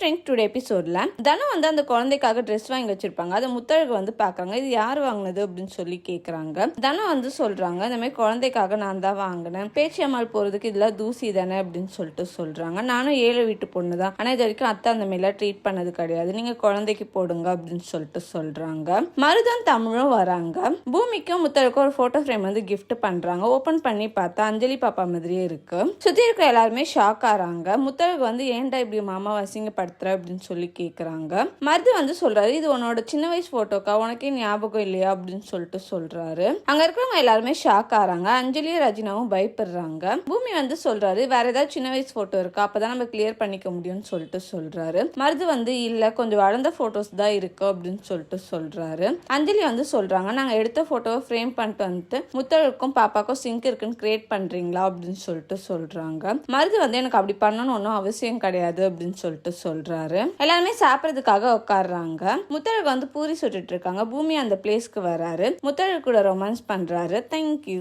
Friend today எபிசோடில் தனம் வந்து அந்த குழந்தைக்காக ட்ரெஸ் வாங்கி வச்சிருப்பாங்க. அதை முத்தழகு வந்து பார்க்கறாங்க. இது யார் வாங்கினது அப்படின்னு சொல்லி கேட்குறாங்க தனம் வந்து சொல்றாங்க இந்த மாதிரி குழந்தைக்காக நான் தான் வாங்கினேன். பேச்சியம்மாள் போகிறதுக்கு இதெல்லாம் தூசி தானே? அப்படின்னு சொல்லிட்டு சொல்கிறாங்க நானும் ஏழு வீட்டு பொண்ணு தான். ஆனால் இது வரைக்கும் அத்தை அந்த மாதிரிலாம் ட்ரீட் பண்ணது கிடையாது. நீங்கள் குழந்தைக்கு போடுங்க அப்படின்னு சொல்லிட்டு சொல்கிறாங்க மருதம் தமிழும் வராங்க. பூமிக்கும் முத்தழுக்கும் ஒரு ஃபோட்டோ ஃப்ரேம் வந்து கிஃப்ட் பண்ணுறாங்க ஓப்பன் பண்ணி பார்த்தா அஞ்சலி பாப்பா மாதிரியே இருக்கு. சுற்றி இருக்க எல்லாருமே ஷாக் ஆகிறாங்க முத்தழகு வந்து ஏன்டா இப்படி மாமா அசிங்கப்படுத்துற அப்படின்னு சொல்லி கேட்குறாங்க மருது வந்து சொல்றாரு இது உன்னோட சின்ன வயசு போட்டோக்கா உனக்கே ஞாபகம் இல்லையா? அப்படின்னு சொல்லிட்டு சொல்றாரு. அங்க இருக்கிறவங்க எல்லாருமே ஷாக் ஆறாங்க. அஞ்சலியும் ரஜினாவும் பயப்படுறாங்க. பூமி வந்து சொல்றாரு வேற ஏதாவது சின்ன வயசு போட்டோ இருக்கா? அப்பதான் நம்ம கிளியர் பண்ணிக்க முடியும்னு சொல்லிட்டு சொல்றாரு. மருது வந்து இல்ல கொஞ்சம் வளர்ந்த போட்டோஸ் தான் இருக்கு அப்படின்னு சொல்லிட்டு சொல்றாரு. அஞ்சலி வந்து சொல்றாங்க நாங்க எடுத்த போட்டோவை ஃப்ரேம் பண்ணிட்டு வந்துட்டு முத்தழுக்கும் பாப்பாக்கும் சிங்க் இருக்குன்னு கிரியேட் பண்றீங்களா? அப்படின்னு சொல்லிட்டு சொல்றாங்க. மருது வந்து எனக்கு அப்படி பண்ணணும் ஒன்றும் அவசியம் கிடையாது அப்படின்னு சொல்லிட்டு சொல்றாரு. எல்லாருமே சாப்பிட்றதுக்காக உட்காடுறாங்க முத்தழகு வந்து பூரி சுட்டுட்டு இருக்காங்க. பூமி அந்த பிளேஸ்க்கு வராரு. முத்தழகு கூட ரொமான்ஸ் பண்றாரு. தேங்க்யூ